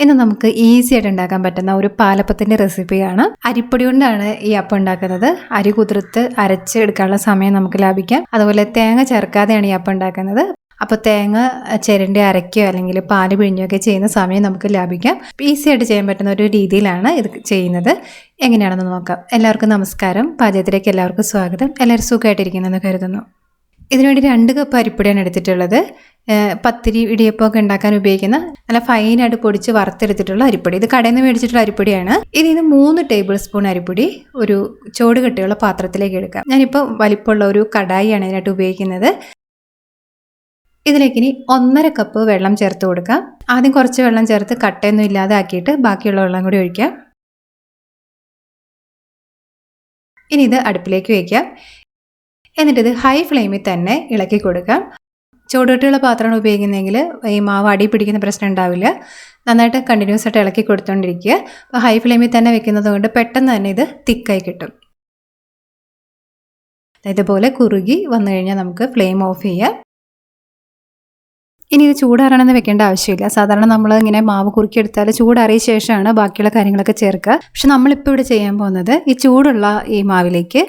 ഇന്ന് നമുക്ക് ഈസി ആയിട്ട് ഉണ്ടാക്കാൻ പറ്റുന്ന ഒരു പാലപ്പത്തിന്റെ റെസിപ്പിയാണ് അരിപ്പൊടി കൊണ്ടാണ് ഈ അപ്പം ഉണ്ടാക്കുന്നത്. അരി കുതിർത്ത് അരച്ച് എടുക്കാനുള്ള സമയം നമുക്ക് ലാഭിക്കാം. അതുപോലെ തേങ്ങ ചേർക്കാതെയാണ് ഈ അപ്പം ഉണ്ടാക്കുന്നത്. അപ്പോൾ തേങ്ങ ചിരണ്ടി അരയ്ക്കുകയോ അല്ലെങ്കിൽ പാൽ പിഴിഞ്ഞൊക്കെ ചെയ്യുന്ന സമയം നമുക്ക് ലാഭിക്കാം. ഈസി ആയിട്ട് ചെയ്യാൻ പറ്റുന്ന ഒരു രീതിയിലാണ് ഇത് ചെയ്യുന്നത്. എങ്ങനെയാണെന്ന് നോക്കാം. എല്ലാവർക്കും നമസ്കാരം. പാചകത്തിലേക്ക് എല്ലാവർക്കും സ്വാഗതം. എല്ലാവരും സുഖമായിട്ടിരിക്കുന്നെന്ന് കരുതുന്നു. ഇതിനുവേണ്ടി രണ്ട് കപ്പ് അരിപ്പൊടിയാണ് എടുത്തിട്ടുള്ളത്. പത്തിരി ഇടിയപ്പമൊക്കെ ഉണ്ടാക്കാൻ ഉപയോഗിക്കുന്ന നല്ല ഫൈനായിട്ട് പൊടിച്ച് വറുത്തെടുത്തിട്ടുള്ള അരിപ്പൊടി. ഇത് കടയിൽ നിന്ന് മേടിച്ചിട്ടുള്ള അരിപ്പൊടിയാണ്. ഇതിൽ നിന്ന് മൂന്ന് ടേബിൾ സ്പൂൺ അരിപ്പൊടി ഒരു ചോട് കെട്ടിയുള്ള പാത്രത്തിലേക്ക് എടുക്കാം. ഞാനിപ്പോൾ വലിപ്പമുള്ള ഒരു കടായിയാണ് ഇതിനായിട്ട് ഉപയോഗിക്കുന്നത്. ഇതിലേക്ക് ഇനി ഒന്നര കപ്പ് വെള്ളം ചേർത്ത് കൊടുക്കാം. ആദ്യം കുറച്ച് വെള്ളം ചേർത്ത് കട്ടയൊന്നും ഇല്ലാതെ ആക്കിയിട്ട് ബാക്കിയുള്ള വെള്ളം കൂടി ഒഴിക്കാം. ഇനി ഇത് അടുപ്പിലേക്ക് വയ്ക്കാം എന്നിട്ട് ഇത് ഹൈ ഫ്ലെയിമിൽ തന്നെ ഇളക്കി കൊടുക്കാം ചൂടുകെട്ടുള്ള പാത്രമാണ് ഉപയോഗിക്കുന്നതെങ്കിൽ ഈ മാവ് അടി പിടിക്കുന്ന പ്രശ്നം ഉണ്ടാവില്ല. നന്നായിട്ട് കണ്ടിന്യൂസ് ആയിട്ട് ഇളക്കി കൊടുത്തുകൊണ്ടിരിക്കുക അപ്പോൾ ഹൈ ഫ്ലെയിമിൽ തന്നെ വെക്കുന്നത് കൊണ്ട് പെട്ടെന്ന് തന്നെ ഇത് തിക്കായി കിട്ടും. ഇതുപോലെ കുറുകി വന്നു കഴിഞ്ഞാൽ നമുക്ക് ഫ്ലെയിം ഓഫ് ചെയ്യാം. ഇനി ഇത് ചൂടാറണമെന്ന് വെക്കേണ്ട ആവശ്യമില്ല. സാധാരണ നമ്മൾ ഇങ്ങനെ മാവ് കുറുക്കിയെടുത്താൽ ചൂടാറിയ ശേഷമാണ് ബാക്കിയുള്ള കാര്യങ്ങളൊക്കെ ചേർക്കുക. പക്ഷെ നമ്മളിപ്പോൾ ഇവിടെ ചെയ്യാൻ പോകുന്നത് ഈ ചൂടുള്ള ഈ മാവിലേക്ക്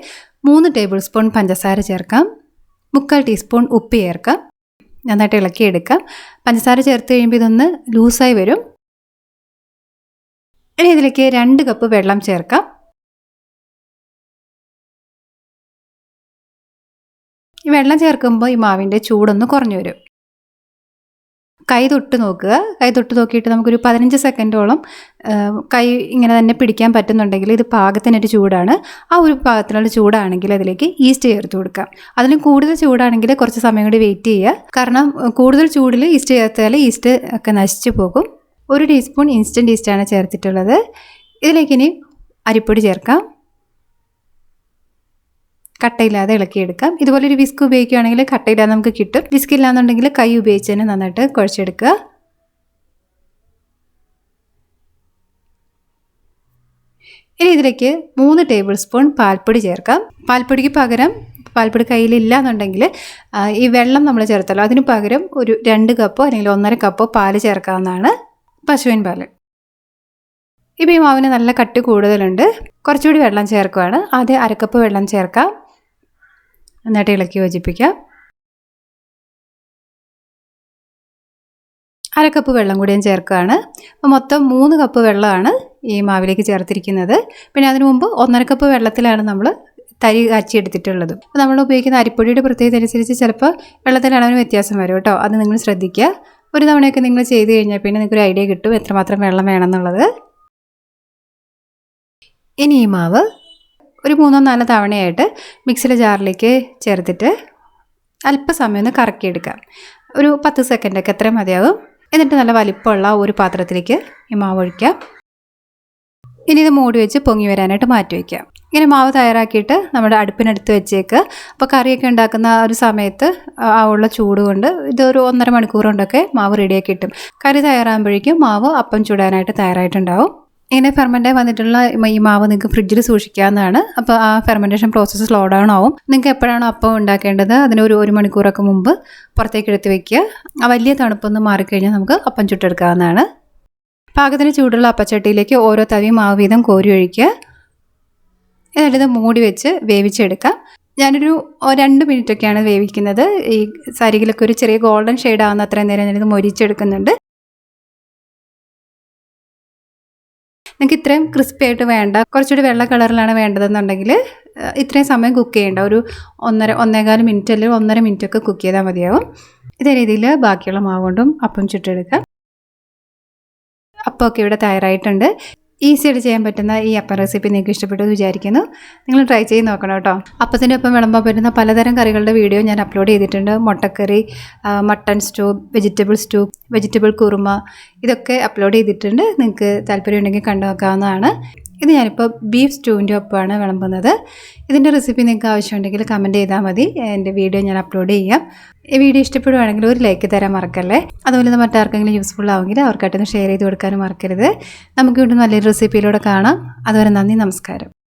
മൂന്ന് ടേബിൾ സ്പൂൺ പഞ്ചസാര ചേർക്കാം. മുക്കാൽ ടീസ്പൂൺ ഉപ്പ് ചേർക്കാം. നന്നായിട്ട് ഇളക്കിയെടുക്കാം. പഞ്ചസാര ചേർത്ത് കഴിയുമ്പോൾ ഇതൊന്ന് ലൂസായി വരും. ഇനി ഇതിലേക്ക് രണ്ട് കപ്പ് വെള്ളം ചേർക്കാം. ഈ വെള്ളം ചേർക്കുമ്പോൾ ഈ മാവിന്റെ ചൂടൊന്ന് കുറഞ്ഞു വരും. കൈ തൊട്ട് നോക്കുക. കൈ തൊട്ട് നോക്കിയിട്ട് നമുക്കൊരു പതിനഞ്ച് സെക്കൻഡോളം കൈ ഇങ്ങനെ തന്നെ പിടിക്കാൻ പറ്റുന്നുണ്ടെങ്കിൽ ഇത് പാകത്തിനൊരു ചൂടാണ്. ആ ഒരു പാകത്തിനുള്ള ചൂടാണെങ്കിൽ അതിലേക്ക് ഈസ്റ്റ് ചേർത്ത് കൊടുക്കാം അതിന് കൂടുതൽ ചൂടാണെങ്കിൽ കുറച്ച് സമയം കൂടി വെയിറ്റ് ചെയ്യുക. കാരണം കൂടുതൽ ചൂടിൽ ഈസ്റ്റ് ചേർത്താൽ ഈസ്റ്റ് ഒക്കെ നശിച്ചു പോകും. ഒരു ടീസ്പൂൺ ഇൻസ്റ്റന്റ് ഈസ്റ്റാണ് ചേർത്തിട്ടുള്ളത്. ഇതിലേക്ക് ഇനി അരിപ്പൊടി ചേർക്കാം. കട്ടയില്ലാതെ ഇളക്കിയെടുക്കാം ഇതുപോലെ ഒരു വിസ്ക് ഉപയോഗിക്കുകയാണെങ്കിൽ കട്ടയില്ലാതെ നമുക്ക് കിട്ടും. വിസ്ക് ഇല്ലാന്നുണ്ടെങ്കിൽ കൈ ഉപയോഗിച്ച് തന്നെ നന്നായിട്ട് കുഴച്ചെടുക്കുക. ഇനി ഇതിലേക്ക് മൂന്ന് ടേബിൾ സ്പൂൺ പാൽപ്പൊടി ചേർക്കാം. പാൽപ്പൊടിക്ക് പകരം പാൽപ്പൊടി കയ്യിലില്ല എന്നുണ്ടെങ്കിൽ ഈ വെള്ളം നമ്മൾ ചേർത്തല്ലോ അതിന് പകരം ഒരു രണ്ട് കപ്പോ അല്ലെങ്കിൽ ഒന്നര കപ്പോ പാൽ ചേർക്കാവുന്നതാണ് പശുവിൻ പാൽ. ഇപ്പോൾ ഈ മാവിന് നല്ല കട്ടി കൂടുതലുണ്ട്. കുറച്ചുകൂടി വെള്ളം ചേർക്കുകയാണ് ആദ്യം അരക്കപ്പ് വെള്ളം ചേർക്കാം. എന്നിട്ട് ഇളക്കി യോജിപ്പിക്കുക. അര കപ്പ് വെള്ളം കൂടി ഞാൻ ചേർക്കുകയാണ്. അപ്പോൾ മൊത്തം മൂന്ന് കപ്പ് വെള്ളമാണ് ഈ മാവിലേക്ക് ചേർത്തിരിക്കുന്നത്. പിന്നെ അതിനു മുമ്പ് ഒന്നര കപ്പ് വെള്ളത്തിലാണ് നമ്മൾ തരി അച്ചിയെടുത്തിട്ടുള്ളത് അപ്പോൾ നമ്മൾ ഉപയോഗിക്കുന്ന അരിപ്പൊടിയുടെ പ്രത്യേകത അനുസരിച്ച് ചിലപ്പോൾ വെള്ളത്തിന്റെ വ്യത്യാസം വരും കേട്ടോ. അത് നിങ്ങൾ ശ്രദ്ധിക്കുക. ഒരു തവണയൊക്കെ നിങ്ങൾ ചെയ്ത് കഴിഞ്ഞാൽ പിന്നെ നിങ്ങൾക്കൊരു ഐഡിയ കിട്ടും എത്രമാത്രം വെള്ളം വേണമെന്നുള്ളത് ഇനി ഈ മാവ് ഒരു മൂന്നോ നാലോ തവണയായിട്ട് മിക്സിയുടെ ജാറിലേക്ക് ചേർത്തിട്ട് അല്പസമയം ഒന്ന് കറക്കിയെടുക്കാം. ഒരു പത്ത് സെക്കൻഡൊക്കെ എത്ര മതിയാകും. എന്നിട്ട് നല്ല വലിപ്പമുള്ള ഒരു പാത്രത്തിലേക്ക് ഈ മാവ് ഒഴിക്കാം. ഇനി ഇത് മൂടി വെച്ച് പൊങ്ങി വരാനായിട്ട് മാറ്റി വയ്ക്കാം ഇങ്ങനെ മാവ് തയ്യാറാക്കിയിട്ട് നമ്മുടെ അടുപ്പിനടുത്ത് വെച്ചേക്ക്. അപ്പോൾ കറിയൊക്കെ ഉണ്ടാക്കുന്ന ഒരു സമയത്ത് ആ ഉള്ള ചൂട് കൊണ്ട് ഇതൊരു ഒന്നര മണിക്കൂർ കൊണ്ടൊക്കെ മാവ് റെഡിയാക്കി കിട്ടും. കറി തയ്യാറാകുമ്പോഴേക്കും മാവ് അപ്പം ചൂടാനായിട്ട് തയ്യാറായിട്ടുണ്ടാവും. ഇങ്ങനെ ഫെർമെന്റായി വന്നിട്ടുള്ള ഈ മാവ് നിങ്ങൾക്ക് ഫ്രിഡ്ജിൽ സൂക്ഷിക്കാവുന്നതാണ്. അപ്പോൾ ആ ഫെർമെന്റേഷൻ പ്രോസസ്സ് സ്ലോ ഡൗൺ ആവും. നിങ്ങൾക്ക് എപ്പോഴാണോ അപ്പം ഉണ്ടാക്കേണ്ടത് അതിന് ഒരു ഒരു മണിക്കൂറൊക്കെ മുമ്പ് പുറത്തേക്ക് എടുത്ത് വയ്ക്കുക ആ വലിയ തണുപ്പൊന്ന് മാറിക്കഴിഞ്ഞാൽ നമുക്ക് അപ്പം ചുട്ടെടുക്കാവുന്നതാണ്. പാകത്തിന് ചൂടുള്ള അപ്പച്ചട്ടിയിലേക്ക് ഓരോ തവി മാവ് വീതം കോരി ഒഴിക്കുക. എന്നിട്ട് മൂടി വെച്ച് വേവിച്ചെടുക്കാം. ഞാനൊരു രണ്ട് മിനിറ്റൊക്കെയാണ് വേവിക്കുന്നത്. ഈ സരികിലൊക്കെ ഒരു ചെറിയ ഗോൾഡൻ ഷെയ്ഡ് ആവുന്ന അത്രയും നേരം ഞാനിത് മൊരിച്ചെടുക്കുന്നുണ്ട്. നിങ്ങൾക്ക് ഇത്രയും ക്രിസ്പി ആയിട്ട് വേണ്ട. കുറച്ചുകൂടി വെള്ള കളറിലാണ് വേണ്ടതെന്നുണ്ടെങ്കിൽ ഇത്രയും സമയം കുക്ക് ചെയ്യേണ്ട. ഒരു ഒന്നര ഒന്നേകാൽ മിനിറ്റ് അല്ലെങ്കിൽ ഒന്നര മിനിറ്റ് ഒക്കെ കുക്ക് ചെയ്താൽ മതിയാവും. ഇതേ രീതിയിൽ ബാക്കിയുള്ള മാവ് കൊണ്ടും അപ്പം ചുട്ടെടുക്കാം. അപ്പമൊക്കെ ഇവിടെ തയ്യാറായിട്ടുണ്ട്. ഈസി ആയിട്ട് ചെയ്യാൻ പറ്റുന്ന ഈ അപ്പം റെസിപ്പി നിങ്ങൾക്ക് ഇഷ്ടപ്പെട്ടു വിചാരിക്കുന്നു. നിങ്ങൾ ട്രൈ ചെയ്ത് നോക്കണം കേട്ടോ. അപ്പത്തിന്റെ ഒപ്പം വിളമ്പാൻ പറ്റുന്ന പലതരം കറികളുടെ വീഡിയോ ഞാൻ അപ്ലോഡ് ചെയ്തിട്ടുണ്ട്. മുട്ടക്കറി mutton stew vegetable stew vegetable kurma ഇതൊക്കെ അപ്ലോഡ് ചെയ്തിട്ടുണ്ട്. നിങ്ങൾക്ക് താല്പര്യമുണ്ടെങ്കിൽ കണ്ടു നോക്കാവുന്നതാണ്. ഇത് ഞാനിപ്പോൾ ബീഫ് സ്റ്റൂവിന്റെ ഒപ്പമാണ് വിളമ്പുന്നത്. ഇതിന്റെ റെസിപ്പി നിങ്ങൾക്ക് ആവശ്യമുണ്ടെങ്കിൽ കമന്റ് ചെയ്താൽ മതി. എന്റെ വീഡിയോ ഞാൻ അപ്ലോഡ് ചെയ്യാം. ഈ വീഡിയോ ഇഷ്ടപ്പെടുവാണെങ്കിൽ ഒരു ലൈക്ക് തരാൻ മറക്കല്ലേ? അതുപോലെ മറ്റാർക്കെങ്കിലും യൂസ്ഫുൾ ആവുമെങ്കിൽ അവർക്കായിട്ടൊന്ന് ഷെയർ ചെയ്ത് കൊടുക്കാനും മറക്കരുത്. നമുക്ക് വീണ്ടും നല്ലൊരു റെസിപ്പിയിലൂടെ കാണാം. അതുവരെ നന്ദി നമസ്കാരം.